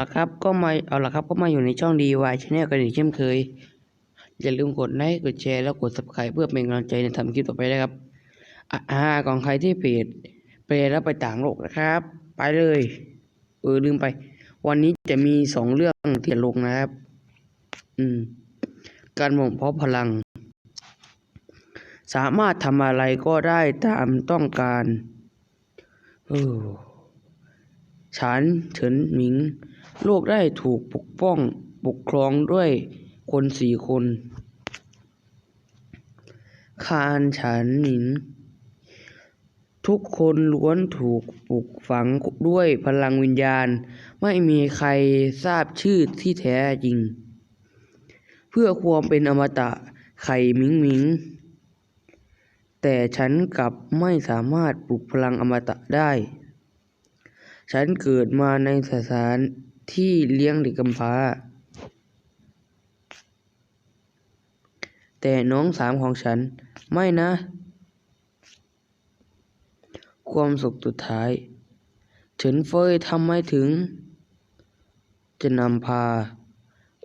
ละครับก็มาเอาละครับก็มาอยู่ในช่อง DIY Channel กันอีกเช่นเคย อย่าลืมกดไลค์กดแชร์แล้วกด Subscribe เพื่อเป็นกำลังใจในทำคลิปต่อไปนะครับอ่าของใครที่เพจไปแล้วไปต่างโลกนะครับ ไปเลยเออลืมไป วันนี้จะมีสองเรื่องที่จะลงนะครับ อืม การบ่มเพาะพลัง สามารถทำอะไรก็ได้ตามต้องการเออฉันเฉินหมิง โลกได้ถูกปกป้องปกครองด้วยคนสี่คนคานฉันหมิงทุกคนล้วนถูกปลูกฝังด้วยพลังวิญญาณ ไม่มีใครทราบชื่อที่แท้จริง เพื่อความเป็นอมตะไข่มิงมิง แต่ฉันกลับไม่สามารถปลุกพลังอมตะได้ ฉันเกิดมาในสถาน ที่เลี้ยงเด็กกำพร้า แต่น้องสามของฉันไม่นะ ความสุขสุดท้าย เฉินเฟยทำไมถึง จะนำพา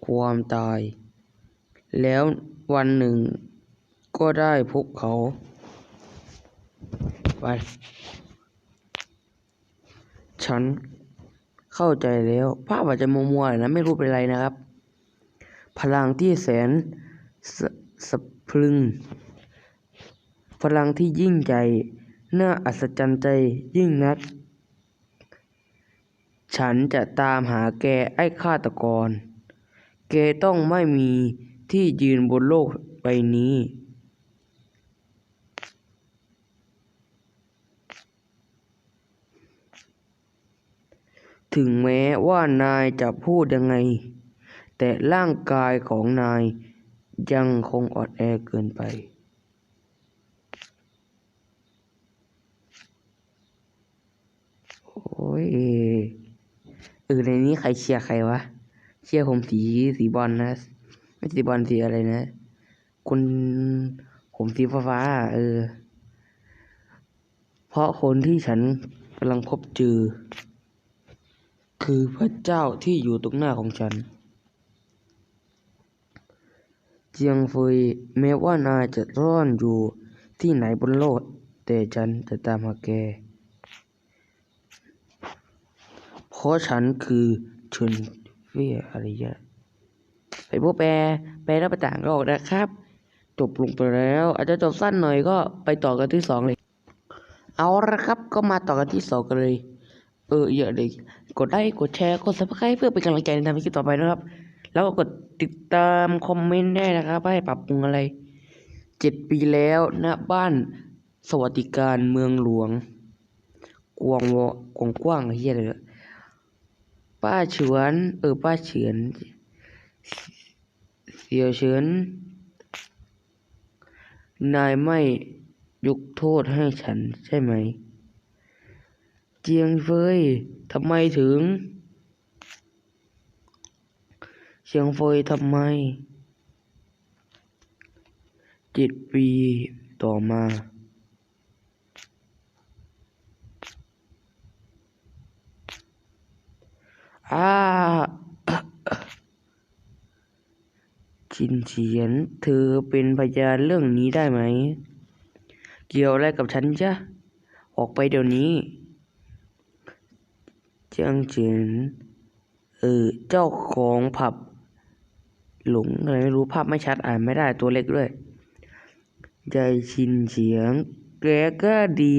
ความตาย แล้ววันหนึ่งก็ได้พบเขา ไป ฉัน เข้าใจแล้ว ภาพอาจจะมัวๆนะไม่รู้เป็นไรนะครับ พลังที่แสนสสะพรึง พลังที่ยิ่งใหญ่น่าอัศจรรย์ใจยิ่งนัก ฉันจะตามหาแกไอ้ฆาตกร แกต้องไม่มีที่ยืนบนโลกใบนี้ ถึงแม้ว่านายจะพูดยังไง แต่ร่างกายของนายยังคงอ่อนแอเกินไป โอ้ย เออในนี้ใครเชียร์ใครวะ เชียร์ผมสีสีบอลนะ ไม่สีบอลสีอะไรนะ คุณผมสีฟ้าฟ้าเออ เพราะคนที่ฉันกำลังพบเจอ คือพระเจ้าที่อยู่ตรงหน้าของฉัน เจียงเฟยแม้ว่านายจะร่อนอยู่ที่ไหนบนโลก แต่ฉันจะตามหาแก เพราะฉันคือเฉินเฟียอรเงี้ยไปพวกแปลแปลแล้วไปต่างโลกนะครับ จบลงไปแล้ว อาจจะจบสั้นหน่อยก็ไปต่อกันที่สองเลย เอาละครับก็มาต่อกันที่สองกันเลย เออเยอะเลย กดไลค์กดแชร์กด subscribe เพื่อเป็นกำลังใจในทำคลิปต่อไปนะครับ แล้วก็กดติดตามคอมเมนต์ได้นะครับว่าให้ปรับปรุงอะไรเจ็ดปีแล้วณบ้านสวัสดิการเมืองหลวง กวางวกวงกว้างเฮียอะไรเนี่ยป้าเฉวนเออป้าเฉือนเสียวเฉินนายไม่ยกโทษให้ฉันใช่ไหม เจียงเฟยทำไมถึงเชียงเฟยทำไมเจ็ดปีต่อมาอาชินเฉียน เธอเป็นพยานเรื่องนี้ได้ไหม เกี่ยวอะไรกับฉันจ๊ะ ออกไปเดี๋ยวนี้ เจียงเฉียนเออเจ้าของผับ หลงอะไรไม่รู้ภาพไม่ชัดอ่านไม่ได้ตัวเล็กด้วย ใจชินเฉียง แกกล้าดี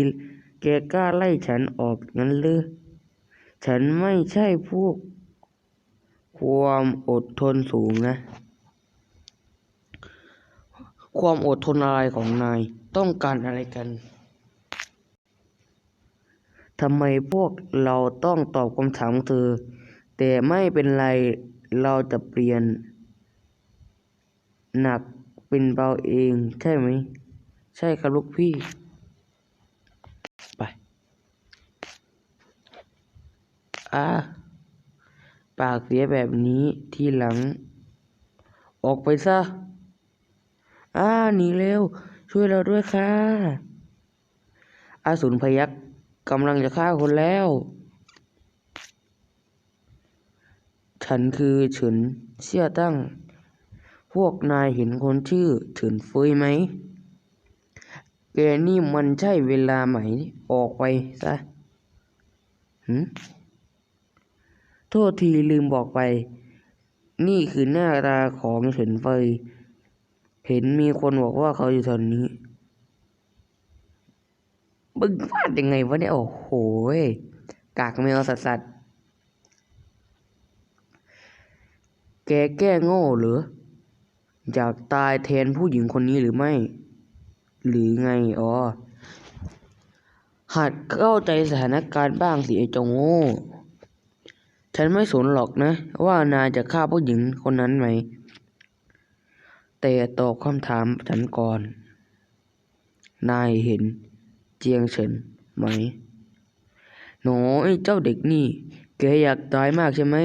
แกกล้าไล่ฉันออกงั้นเลยฉันไม่ใช่พวก ความอดทนสูงนะ ความอดทนอะไรของนายต้องการอะไรกัน ทำไมพวกเราต้องตอบคำถามเธอ แต่ไม่เป็นไรเราจะเปลี่ยน หนักเป็นเบาเองใช่ไหม ใช่ครับลูกพี่ ไป อ่า ปากเสียแบบนี้ทีหลัง ออกไปซะ อ่าหนีเร็ว ช่วยเราด้วยค่ะ อาสูรพยัก กำลังจะฆ่าคนแล้ว ฉันคือเฉินเสี่ยตั้ง พวกนายเห็นคนชื่อเฉินเฟยไหม แกนี่มันใช่เวลาไหม ออกไปซะหืมโทษทีลืมบอกไป นี่คือหน้าตาของเฉินเฟย เห็นมีคนบอกว่าเขาอยู่แถวนี้ บึงพลาดยังไงวะเนี่ย โอ้โหกากแมวสัสสัสแกแก้โง่หรือ อยากตายแทนผู้หญิงคนนี้หรือไม่ หรือไงอ๋อหัดเข้าใจสถานการณ์บ้างสิไอ้จงโง่ ฉันไม่สนหรอกนะ ว่านายจะฆ่าผู้หญิงคนนั้นไหม แต่ตอบคำถามฉันก่อน นายเห็น เจียงเฉินไหมหนอไอ้เจ้าเด็กนี่ แกอยากตายมากใช่ไหม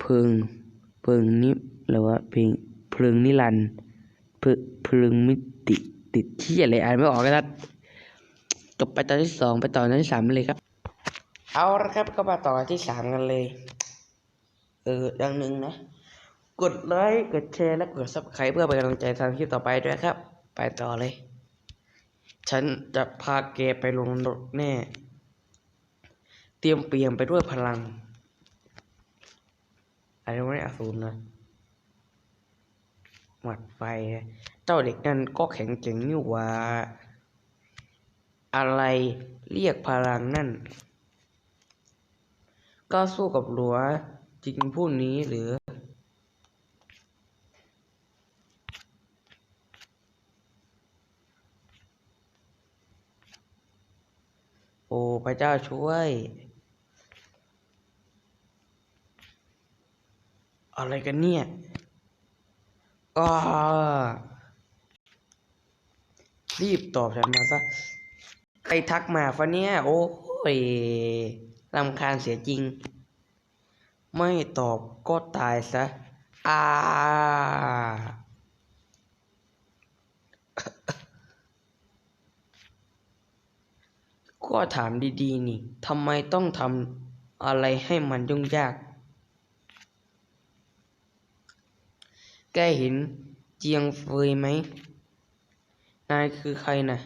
เพิงเพิงนิหรือว่าเพลงเพลิงนิรันด์เพลิเพลิงมิติติดที่อะไรอ่านไม่ออกครับจบไปตอนที่สองไปต่อตอนที่สามเลยครับ เอาละครับก็มาต่อที่สามกันเลย เอออย่างหนึ่งนะ กดไลค์กดแชร์และกดซับสไครต์เพื่อเป็นกำลังใจทำคลิปต่อไปด้วยครับ ไปต่อเลย ฉันจะพาแกไปลงรถแน่ เตรียมเปลี่ยนไปด้วยพลัง อะไรวะเนี่ยอสูรนะหมัดไฟเจ้าเด็กนั่นก็แข็งเก่งนี่หว่า อะไรเรียกพลังนั่น ก็สู้กับหลัวจริงผู้นี้หรือ โอ้พระเจ้าช่วย อะไรกันเนี่ยอ้ารีบตอบฉันมาซะใครทักมาฟะเนี่ย โอ้ยรำคาญเสียจริง ไม่ตอบก็ตายซะ อ่า ก็ถามดีๆ นี่ทำไมต้องทำอะไรให้มันยุ่งยาก แกเห็นเจียงเฟยไหม นายคือใครนะ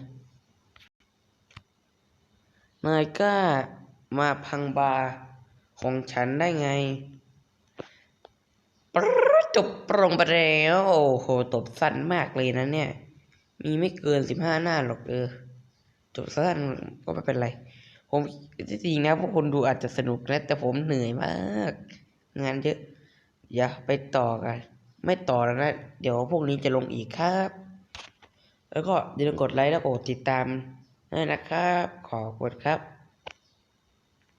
นายกล้ามาพังบาร์ของฉันได้ไงปจบปรงไปแล้ว โอ้โห ตบสั้นมากเลยนะเนี่ย มีไม่เกินสิบห้าหน้าหรอกเออ จบสั้นก็ไม่เป็นไร ผมจริงๆนะพวกคนดูอาจจะสนุกนะแต่ผมเหนื่อยมาก งานเยอะอย่าไปต่อกัน ไม่ต่อแล้วนะ เดี๋ยวพวกนี้จะลงอีกครับ แล้วก็อย่าลืมกดไลค์แล้วกดติดตามด้นะครับ ขอบคุณครับ